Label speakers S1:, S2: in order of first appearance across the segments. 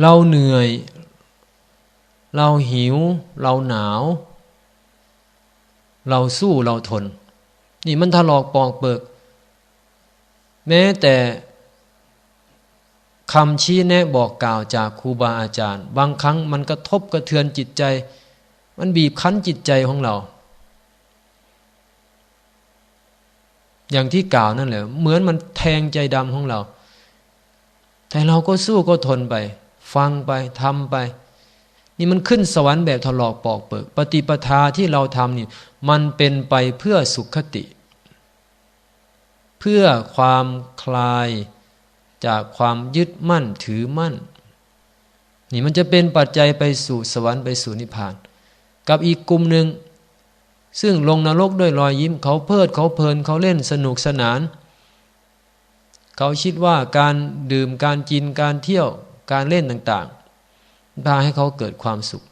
S1: เราเหนื่อย เราหิว เราหนาว เราสู้เราทน นี่มันถลอกปอกเปิก แม้แต่คำชี้แนะบอกกล่าวจากครูบาอาจารย์ บางครั้งมันกระทบกระเทือนจิตใจ มันบีบคั้นจิตใจของเรา อย่างที่กล่าวนั่นแหละ เหมือนมันแทงใจดำของเรา แต่เราก็สู้ก็ทนไป ฟังไปทำไป นี่มันขึ้นสวรรค์แบบถลอกปอกเปิก ปฏิปทาที่เราทำนี่มันเป็นไปเพื่อสุขติ เพื่อความคลายจากความยึดมั่นถือมั่น นี่มันจะเป็นปัจจัยไปสู่สวรรค์ไปสู่นิพพาน กับอีกกลุ่มหนึ่งซึ่งลงนรกด้วยรอยยิ้มเขาเพลิดเขาเพลินเขาเล่นสนุกสนาน เขาคิดว่าการดื่มการกินการเที่ยว การเล่นต่างๆพาให้เขาเกิดความสุข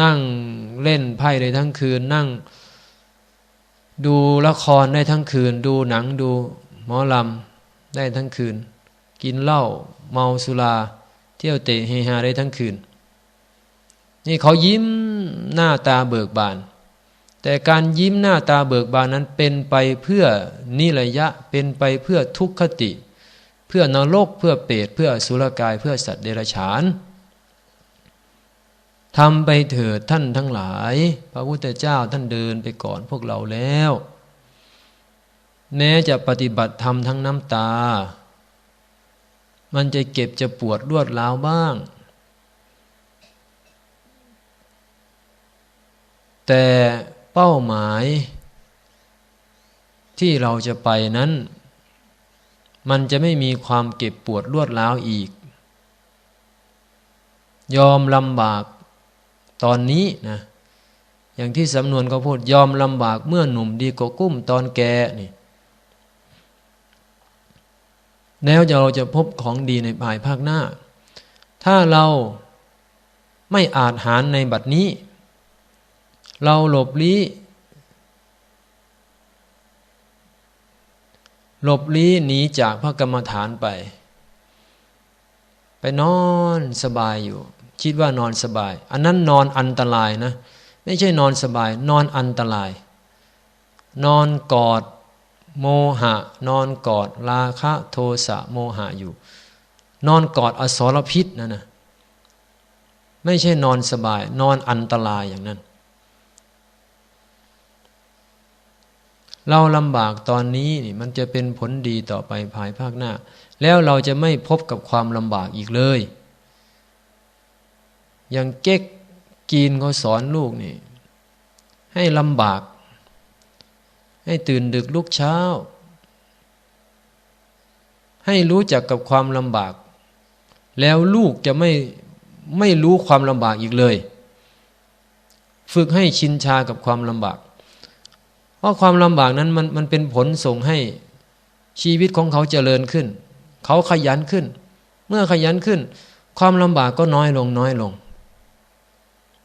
S1: นั่งเล่นไพ่ได้ทั้งคืน นั่ง ดูละครได้ทั้งคืน ดูหนังดูหมอลำได้ทั้งคืน กินเหล้าเมาสุรา เที่ยวเตะเฮฮาได้ทั้งคืน นี่เขายิ้มหน้าตาเบิกบานแต่การยิ้มหน้าตาเบิกบานนั้นเป็นไปเพื่อนิระยะเป็นไปเพื่อทุกขติ เพื่อนรกเพื่อเปรตเพื่อสุรกายเพื่อสัตว์เดรัจฉานทำไปเถิดท่านทั้งหลาย พระพุทธเจ้าท่านเดินไปก่อนพวกเราแล้ว แม้จะปฏิบัติธรรมทั้งน้ำตา มันจะเก็บจะปวดรวดร้าวบ้าง แต่เป้าหมายที่เราจะไปนั้น มันจะไม่มีความเก็บปวดรวดร้าวอีก ยอมลำบากตอนนี้นะอย่างที่สำนวนเขาพูดยอมลำบากเมื่อหนุ่มดีกว่ากุ้มตอนแกนี่แล้วเราจะพบของดีในภายภาคหน้า ถ้าเราไม่อาจหารในบัดนี้ เราหลบลี้ หลบลี้หนีจากพระกรรมฐานไป ไปนอนสบายอยู่ คิดว่านอนสบาย อันนั้นนอนอันตรายนะ ไม่ใช่นอนสบาย นอนอันตราย นอนกอดโมหะ นอนกอดราคะโทสะโมหะอยู่ นอนกอดอสรพิษนั่นนะไม่ใช่นอนสบาย นอนอันตรายอย่างนั้น เราลำบากตอนนี้นี่มันจะเป็นผลดีต่อไปภายภาคหน้า แล้วเราจะไม่พบกับความลำบากอีกเลย อย่างเก๊กกีนเขาสอนลูกนี่ ให้ลำบาก ให้ตื่นดึกลุกเช้า ให้รู้จักกับความลำบาก แล้วลูกจะไม่ไม่รู้ความลำบากอีกเลย ฝึกให้ชินชากับความลำบาก เพราะความลำบากนั้นมันมันเป็นผลส่งให้ชีวิตของเขาเจริญขึ้น เขาขยันขึ้น เมื่อขยันขึ้น ความลำบากก็น้อยลงน้อยลง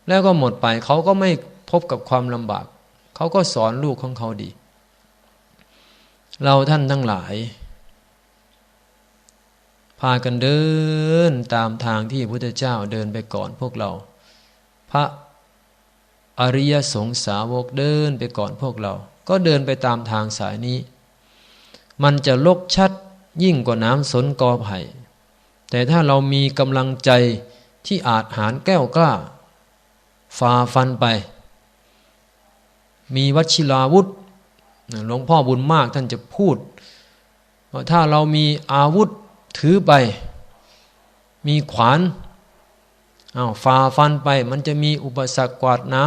S1: แล้วก็หมดไปเขาก็ไม่พบกับความลำบาก เขาก็สอนลูกของเขาดี เราท่านทั้งหลาย พากันเดินตามทางที่พระพุทธเจ้าเดินไปก่อนพวกเรา พระ อริยสงสาวกเดินไปก่อนพวกเรา ก็เดินไปตามทางสายนี้ มันจะลกชัดยิ่งกว่าน้ำสนกอไผ่แต่ถ้าเรามีกำลังใจที่อาจหารแก้วกล้าฝ่าฟันไป มีวัชิราวุธหลวงพ่อบุญมากท่านจะพูดว่าถ้าเรามีอาวุธถือไป มีขวาน อาฝ่าฟันไป มันจะมีอุปสรรคกวาดน้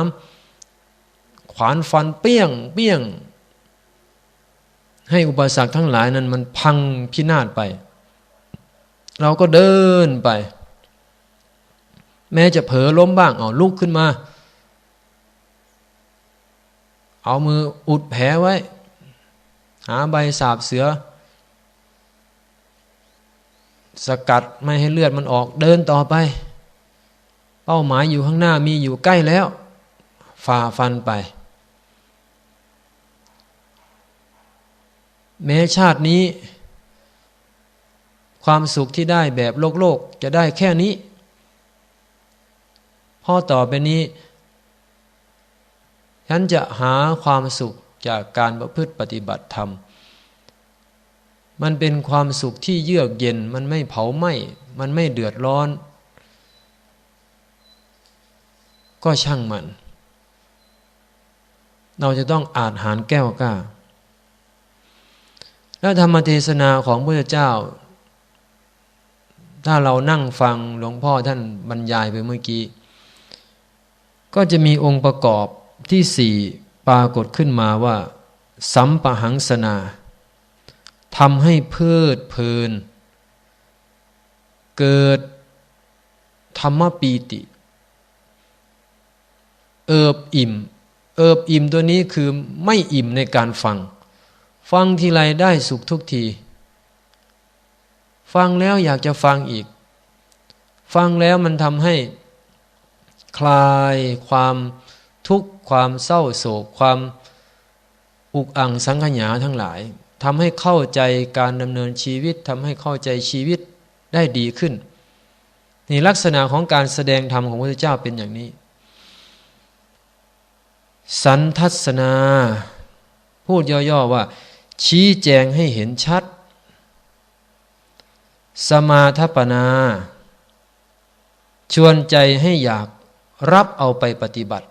S1: ำขวานฟันเปี้ยง เปี้ยง ให้อุปสรรคทั้งหลายนั้น มันพังพินาศไป เราก็เดินไป แม้จะเผลอล้มบ้างเอาลุกขึ้นมา เอามืออุดแผลไว้ หาใบสาบเสือสกัดไม่ให้เลือดมันออกเดินต่อไป เป้าหมายอยู่ข้างหน้ามีอยู่ใกล้แล้ว ฝ่าฟันไป แม้ชาตินี้ ความสุขที่ได้แบบโลกโลกจะได้แค่นี้พ่อต่อไปนี้ ฉันจะหาความสุขจากการประพฤติปฏิบัติธรรม มันเป็นความสุขที่เยือกเย็น มันไม่เผาไหม้ มันไม่เดือดร้อน ก็ช่างมัน เราจะต้องอาจหารแก้วกล้า แล้วธรรมเทศนาของพระเจ้า ถ้าเรานั่งฟังหลวงพ่อท่านบรรยายไปเมื่อกี้ ก็จะมีองค์ประกอบที่สี่ปรากฏขึ้นมาว่า สัมปหังสนาทำให้เพิดเพลิน เกิดธรรมปีติ เอิบอิ่ม เอิบอิ่มตัวนี้คือไม่อิ่มในการฟัง ฟังทีไรได้สุขทุกที ฟังแล้วอยากจะฟังอีก ฟังแล้วมันทำให้คลายความทุกข์ความเศร้าโศกความอุกอังสังขยาทั้งหลายทำให้เข้าใจการดำเนินชีวิตทำให้เข้าใจชีวิตได้ดีขึ้นนี่ลักษณะของการแสดงธรรมของพระพุทธเจ้าเป็นอย่างนี้ สันทัศนา พูดย่อๆว่า ชี้แจงให้เห็นชัด สมาทปนา ชวนใจให้อยากรับเอาไปปฏิบัติ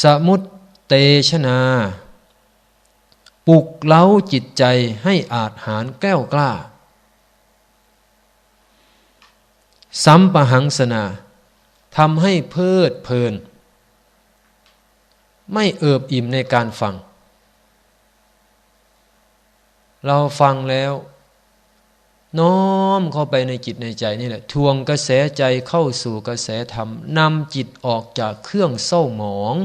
S1: สมุตเตชนาปลุกเล้าจิตใจให้อาจหารแก้วกล้า สัมปหังสนา ทำให้เพลิดเพลิน ไม่เอิบอิ่มในการฟัง เราฟังแล้ว น้อมเข้าไปในจิตในใจนี่แหละ ทวงกระแสใจเข้าสู่กระแสธรรมนำจิตออกจากเครื่องเศร้าหมอง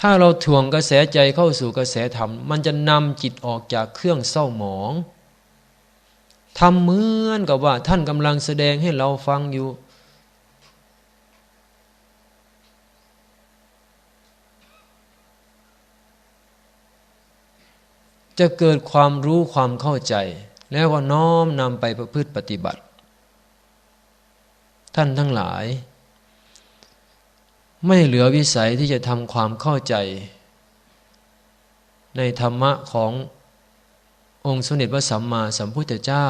S1: ถ้าเราถ่วงกระแสใจเข้าสู่กระแสธรรม มันจะนำจิตออกจากเครื่องเศร้าหมอง ทำเหมือนกับว่า ท่านกำลังแสดงให้เราฟังอยู่ จะเกิดความรู้ความเข้าใจ แล้วก็น้อมนำไปประพฤติปฏิบัติ ท่านทั้งหลาย ไม่เหลือวิสัยที่จะทำความเข้าใจ ในธรรมะของ องค์สมเด็จพระสัมมาสัมพุทธเจ้า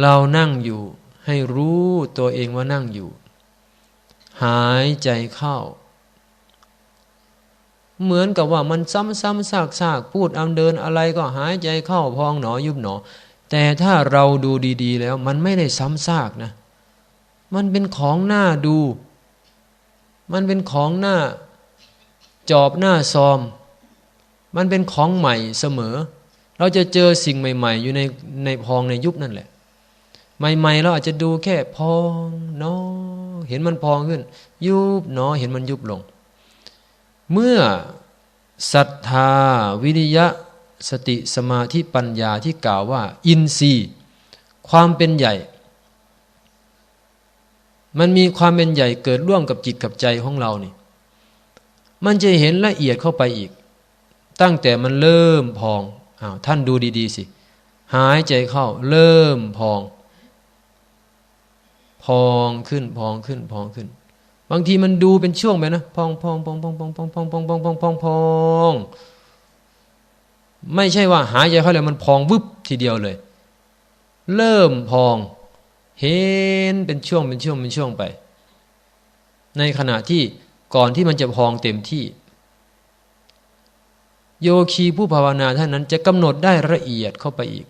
S1: เรานั่งอยู่ให้รู้ตัวเองว่านั่งอยู่ หายใจเข้า เหมือนกับว่ามันซ้ำๆซากๆพูดอำเดินอะไรก็หายใจเข้าพองหนอยุบหนอ แต่ถ้าเราดูดี ๆ แล้วมันไม่ได้ซ้ำซากนะ มันเป็นของหน้าดู มันเป็นของหน้า จอบหน้าซอม มันเป็นของใหม่เสมอ เราจะเจอสิ่งใหม่ ๆ อยู่ในในพองในยุบนั่นแหละ ใหม่ ๆ เราอาจจะดูแค่พองเนาะเห็นมันพองขึ้น ยุบเนาะเห็นมันยุบลง เมื่อศรัทธา วิริยะ สติสมาธิปัญญาที่กล่าวว่า อินทรีย์ความเป็นใหญ่ มันมีความเป็นใหญ่เกิดร่วมกับจิตกับใจของเรานี่ มันจะเห็นละเอียดเข้าไปอีก ตั้งแต่มันเริ่มพองอ้าวท่านดูดี ๆ สิ หายใจเข้า เริ่มพอง พองขึ้นพองขึ้นพองขึ้น บางทีมันดูเป็นช่วงไปนะพองพองพองพองพองพองพองพองพองพองพองพองไม่ใช่ว่าหายใจเข้าแล้วมันพองวึบทีเดียวเลย เริ่มพอง เห็นเป็นช่วงเป็นช่วงเป็นช่วงไป ในขณะที่ก่อนที่มันจะพองเต็มที่ โยคีผู้ภาวนาท่านนั้นจะกำหนดได้ละเอียดเข้าไปอีก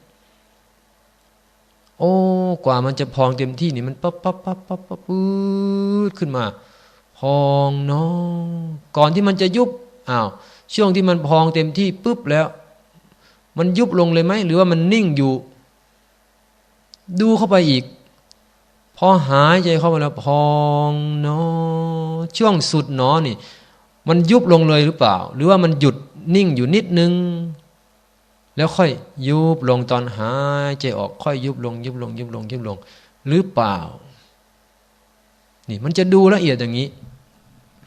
S1: โอ้กว่ามันจะพองเต็มที่นี่มันปั๊บปั๊บปั๊บปั๊บปั๊บปื๊ดขึ้นมา พองเนาะก่อนที่มันจะยุบอ้าวช่วงที่มันพองเต็มที่ปุ๊บแล้ว มันยุบลงเลยไหมหรือว่ามันนิ่งอยู่ ดูเข้าไปอีก พอหายใจเข้ามาแล้วพองเนาะช่วงสุดเนาะนี่ มันยุบลงเลยหรือเปล่า หรือว่ามันหยุด นิ่งอยู่นิดนึง แล้วค่อยยุบลงตอนหายใจออกค่อยยุบลง ยุบลง ยุบลง ยุบลง หรือเปล่า นี่มันจะดูละเอียดอย่างนี้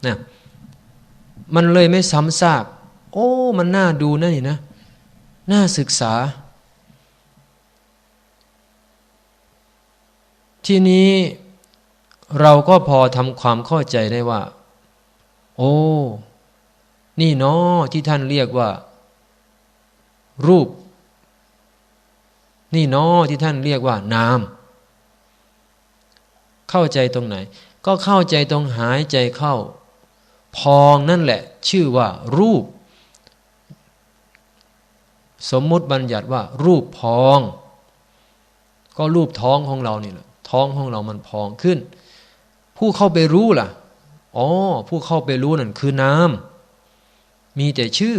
S1: นะมันเลยไม่ซ้ำซาก โอ้ มันน่าดูนะนี่นะ น่าศึกษา ทีนี้เราก็พอทำความเข้าใจได้ว่า โอ้ นี่เนาะที่ท่านเรียกว่า รูป นี่เนาะที่ท่านเรียกว่านาม เข้าใจตรงไหน ก็เข้าใจตรงหายใจเข้า พองนั่นแหละ ชื่อว่า รูป สมมุติบัญญัติว่า รูปพอง ก็รูปท้องของเรานี่แหละท้องของเรามันพองขึ้น ผู้เข้าไปรู้ล่ะอ๋อผู้เข้าไปรู้นั่นคือนาม มีแต่ชื่อ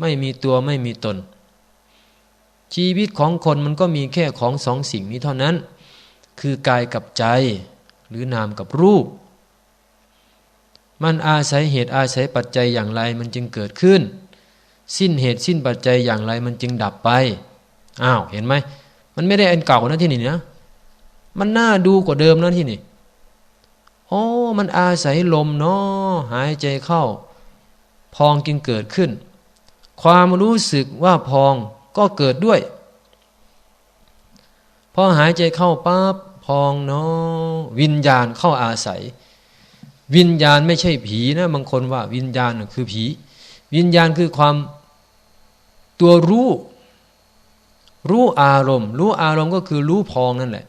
S1: ไม่มีตัวไม่มีตน ชีวิตของคนมันก็มีแค่ของสองสิ่งนี้เท่านั้น คือกายกับใจ หรือนามกับรูป มันอาศัยเหตุอาศัยปัจจัยอย่างไรมันจึงเกิดขึ้น สิ้นเหตุสิ้นปัจจัยอย่างไรมันจึงดับไปอ้าวเห็นไหมมันไม่ได้อันเก่านะที่นี่นะมันน่าดูกว่าเดิมนะที่นี่โอ้มันอาศัยลมเนาะหายใจเข้า พองจึงเกิดขึ้น ความรู้สึกว่าพองก็เกิดด้วย พอหายใจเข้าปั๊บพองเนาะวิญญาณเข้าอาศัย วิญญาณไม่ใช่ผีนะบางคนว่าวิญญาณคือผี วิญญาณคือความตัวรู้ รู้อารมณ์ รู้อารมณ์ก็คือรู้พองนั่นแหละ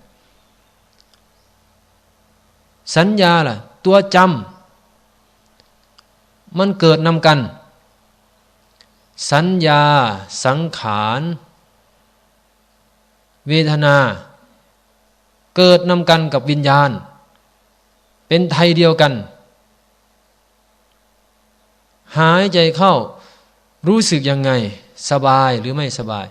S1: สัญญาล่ะ ตัวจำ มันเกิดนำกัน สัญญา สังขาร เวทนา เกิดนำกันกับวิญญาณ เป็นไทยเดียวกัน หายใจเข้ารู้สึกยังไง สบายหรือไม่สบาย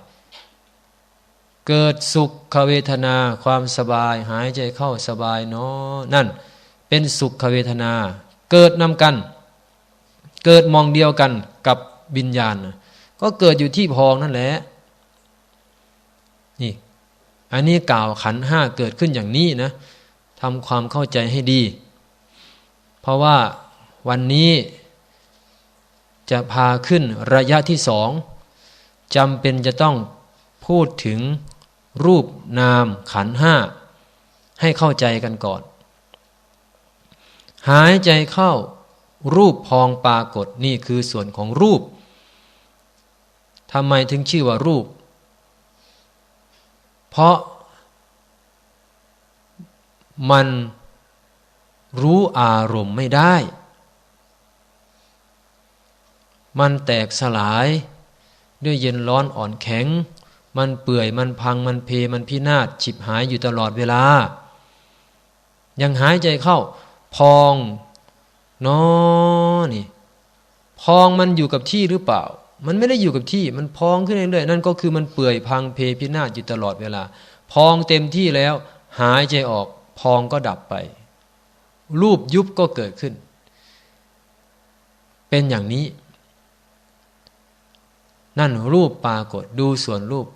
S1: เกิดสุขเวทนาความสบาย หายใจเข้าสบายเนาะนั่น เป็นสุขเวทนา เกิดนำกัน เกิดมองเดียวกันกับวิญญาณก็เกิดอยู่ที่พองนั่นแหละนี่ อันนี้กล่าวขันห้าเกิดขึ้นอย่างนี้นะทำความเข้าใจให้ดี เพราะว่าวันนี้จะพาขึ้นระยะที่สองจำเป็นจะต้องพูดถึงรูปนามขันห้า ให้เข้าใจกันก่อน หายใจเข้า รูปพองปรากฏนี่คือส่วนของรูปทำไมถึงชื่อว่ารูป เพราะมันรู้อารมณ์ไม่ได้ มันแตกสลายด้วยเย็นร้อนอ่อนแข็ง มันเปื่อยมันพังมันเพมันพินาศฉิบหายอยู่ตลอดเวลา ยังหายใจเข้า พอง นอนี่พองมันอยู่กับที่หรือเปล่า มันไม่ได้อยู่กับที่ มันพองขึ้นเรื่อยๆนั่นก็คือมันเปื่อยพังเพพินาศอยู่ตลอดเวลา พองเต็มที่แล้ว หายใจออก พองก็ดับไป รูปยุบก็เกิดขึ้น เป็นอย่างนี้ นั่นรูปปรากฏดูส่วนรูป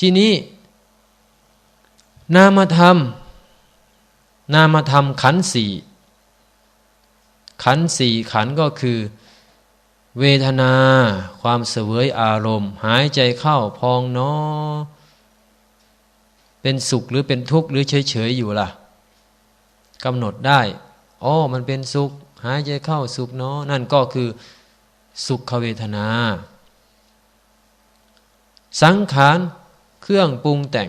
S1: ที่นี้ นามธรรม นามธรรมขันสี่ ขันสี่ขันก็คือ เวทนา ความเสวยอารมณ์ หายใจเข้าพองเนอ เป็นสุขหรือเป็นทุกข์หรือเฉยๆอยู่ล่ะกำหนดได้อ๋อมันเป็นสุข หายใจเข้าสุขเนาะนั่นก็คือสุขเวทนา สังขารเครื่องปรุงแต่ง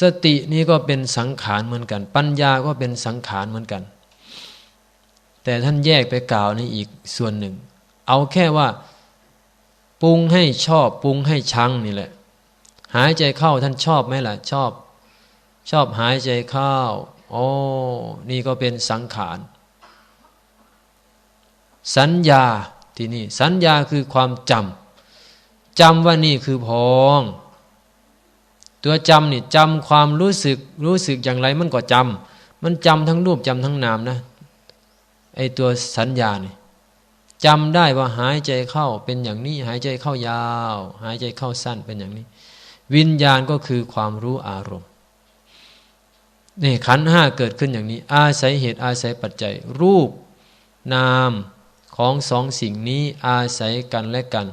S1: สตินี้ก็เป็นสังขารเหมือนกัน ปัญญาก็เป็นสังขารเหมือนกัน แต่ท่านแยกไปกล่าวในอีกส่วนหนึ่ง เอาแค่ว่า ปรุงให้ชอบปรุงให้ชังนี่แหละ หายใจเข้าท่านชอบไหมล่ะ ชอบ ชอบหายใจเข้าโอ้นี่ก็เป็นสังขาร สัญญาที่นี่ สัญญาคือความจำจำว่านี่คือพอง ตัวจำนี่จำความรู้สึกรู้สึกอย่างไรมันก็จำมันจำทั้งรูปจำทั้งนามนะ ไอตัวสัญญาเนี่ยจำได้ว่าหายใจเข้าเป็นอย่างนี้ หายใจเข้ายาว หายใจเข้าสั้นเป็นอย่างนี้ วิญญาณก็คือความรู้อารมณ์นี่ขันห้าเกิดขึ้นอย่างนี้ อาศัยเหตุอาศัยปัจจัย รูป นามของสองสิ่งนี้อาศัยกันและกัน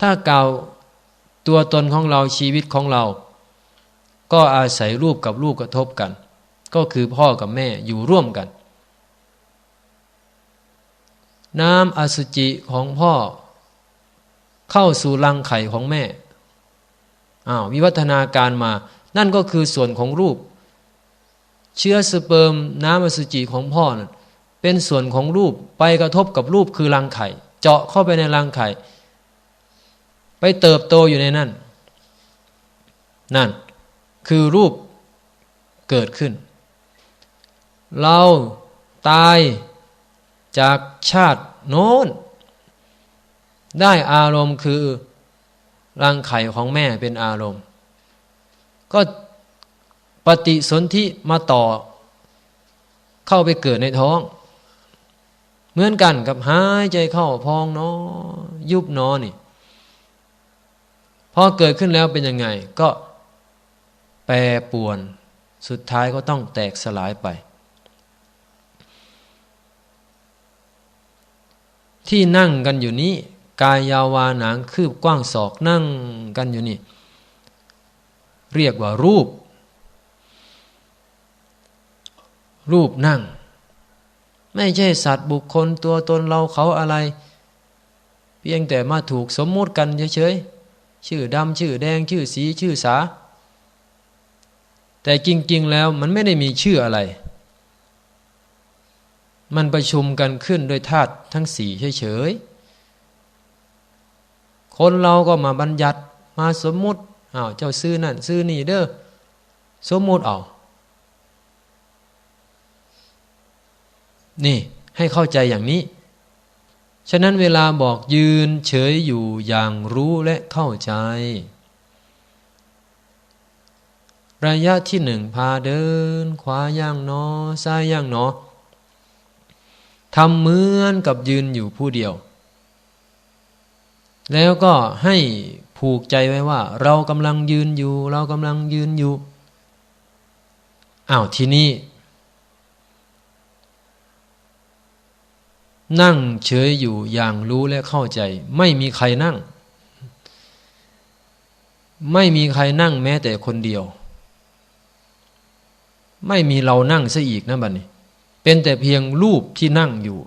S1: ถ้าเก่าตัวตนของเราชีวิตของเรา ก็อาศัยรูปกับรูปกระทบกัน ก็คือพ่อกับแม่อยู่ร่วมกัน น้ำอสุจิของพ่อ เข้าสู่รังไข่ของแม่อ้าววิวัฒนาการมา นั่นก็คือส่วนของรูป เชื้อสเปิร์มน้ำอสุจิของพ่อเป็นส่วนของรูปไปกระทบกับรูปคือรังไข่ เจาะเข้าไปในรังไข่ ไปเติบโตอยู่ในนั่น นั่น คือรูปเกิดขึ้น เราตายจากชาติโน้น ได้อารมณ์คือรังไข่ของแม่เป็นอารมณ์ ก็ปฏิสนธิมาต่อ เข้าไปเกิดในท้อง เหมือนกันกับหายใจเข้าพองเนอยุบนอนี่พอเกิดขึ้นแล้วเป็นยังไง ก็แปรปวน สุดท้ายก็ต้องแตกสลายไป ที่นั่งกันอยู่นี้ กายยาวาหนังคืบกว้างศอกนั่งกันอยู่นี่ เรียกว่ารูป รูปนั่ง ไม่ใช่สัตว์บุคคลตัวตนเราเขาอะไร เพียงแต่มาถูกสมมุติกันเฉยๆชื่อดำชื่อแดงชื่อสีชื่อสา แต่จริง ๆ แล้วมันไม่ได้มีชื่ออะไร มันประชุมกันขึ้นโดยธาตุทั้งสี่เฉยๆ คนเราก็มาบัญญัติมาสมมุติอ้าวเจ้าซื้อนั่นซื้อนี่เด้อสมมุติเอานี่ให้เข้าใจอย่างนี้ ฉะนั้นเวลาบอกยืนเฉยอยู่อย่างรู้และเข้าใจ ระยะที่หนึ่งพาเดิน ขวาย่างนอ ซ้ายย่างนอ ทำเหมือนกับยืนอยู่ผู้เดียว แล้วก็ให้ผูกใจไว้ว่า เรากำลังยืนอยู่ เรากำลังยืนอยู่อ้าวทีนี้ นั่งเฉยอยู่อย่างรู้และเข้าใจ ไม่มีใครนั่ง ไม่มีใครนั่งแม้แต่คนเดียว ไม่มีเรานั่งซะอีกนะบัดนี้ เป็นแต่เพียงรูปที่นั่งอยู่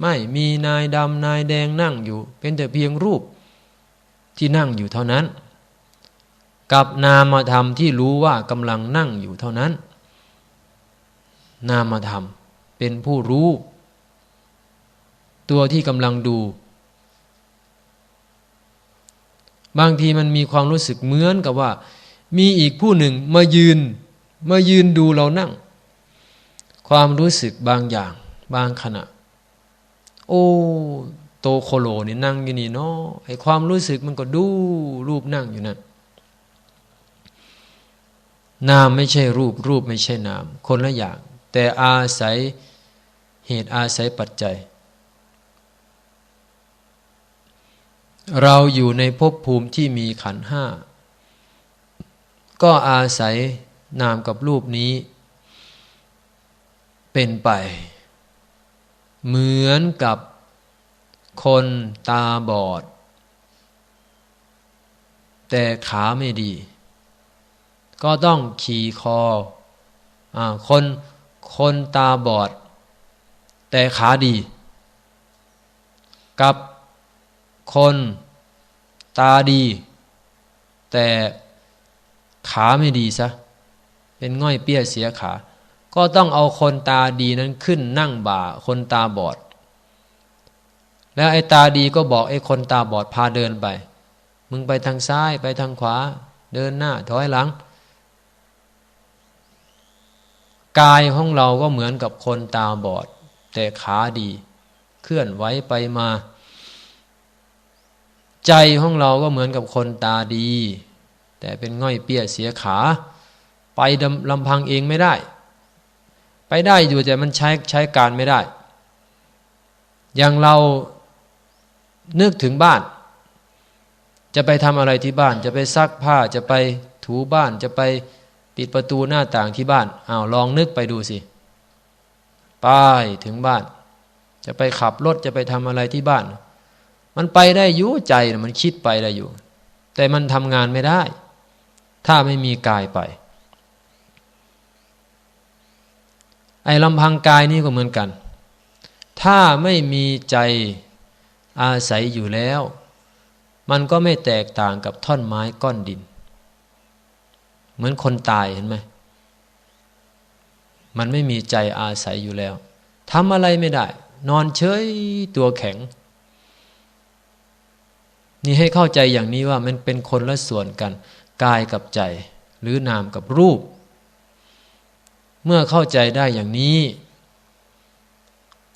S1: ไม่มีนายดำนายแดงนั่งอยู่ เป็นแต่เพียงรูปที่นั่งอยู่เท่านั้น กับนามธรรมที่รู้ว่ากำลังนั่งอยู่เท่านั้น นามธรรมเป็นผู้รู้ ตัวที่กำลังดู บางทีมันมีความรู้สึกเหมือนกับว่า มีอีกผู้หนึ่งมายืน มายืนดูเรานั่ง ความรู้สึกบางอย่าง บางขณะ โอ้โตโคโลนี่นั่งอยู่นี่เนาะไอความรู้สึกมันก็ดูรูปนั่งอยู่นั่นนามไม่ใช่รูป รูปไม่ใช่นาม คนละอย่าง แต่อาศัยเหตุอาศัยปัจจัย เราอยู่ในภพภูมิที่มีขันห้า ก็อาศัย นามกับรูปนี้ เป็นไป เหมือนกับคนตาบอด แต่ขาไม่ดี ก็ต้องขี่คออคนคนตาบอด แต่ขาดี กับคนตาดี แต่ขาไม่ดีซะ เป็นง่อยเปี้ยเสียขา ก็ต้องเอาคนตาดีนั้นขึ้นนั่งบ่าคนตาบอด แล้วไอ้ตาดีก็บอกไอ้คนตาบอดพาเดินไป มึงไปทางซ้ายไปทางขวา เดินหน้าถอยหลัง กายของเราก็เหมือนกับคนตาบอด แต่ขาดี เคลื่อนไหวไปมา ใจของเราก็เหมือนกับคนตาดี แต่เป็นง่อยเปี้ยเสียขา ไปลำพังเองไม่ได้ ไปได้อยู่แต่มันใช้ใช้การไม่ได้ อย่างเรานึกถึงบ้าน จะไปทำอะไรที่บ้าน จะไปซักผ้าจะไปถูบ้านจะไปปิดประตูหน้าต่างที่บ้านอ้าวลองนึกไปดูสิไปถึงบ้าน จะไปขับรถจะไปทำอะไรที่บ้าน มันไปได้อยู่ใจมันคิดไปได้อยู่ แต่มันทำงานไม่ได้ ถ้าไม่มีกายไป ไอ้ลำพังกายนี่ก็เหมือนกัน ถ้าไม่มีใจอาศัยอยู่แล้ว มันก็ไม่แตกต่างกับท่อนไม้ก้อนดิน เหมือนคนตายเห็นไหมมันไม่มีใจอาศัยอยู่แล้วทำอะไรไม่ได้ นอนเฉยตัวแข็ง นี่ให้เข้าใจอย่างนี้ว่ามันเป็นคนละส่วนกัน กายกับใจ หรือนามกับรูป เมื่อเข้าใจได้อย่างนี้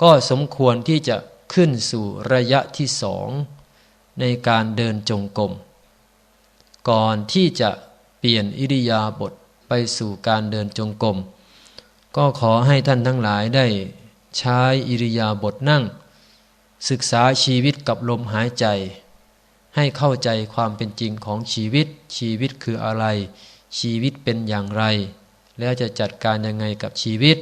S1: ก็สมควรที่จะขึ้นสู่ระยะที่สองในการเดินจงกรมก่อนที่จะเปลี่ยนอิริยาบถไปสู่การเดินจงกรมก็ขอให้ท่านทั้งหลายได้ใช้อิริยาบถนั่ง ศึกษาชีวิตกับลมหายใจ ให้เข้าใจความเป็นจริงของชีวิต ชีวิตคืออะไร ชีวิตเป็นอย่างไร แล้วจะจัดการยังไงกับชีวิต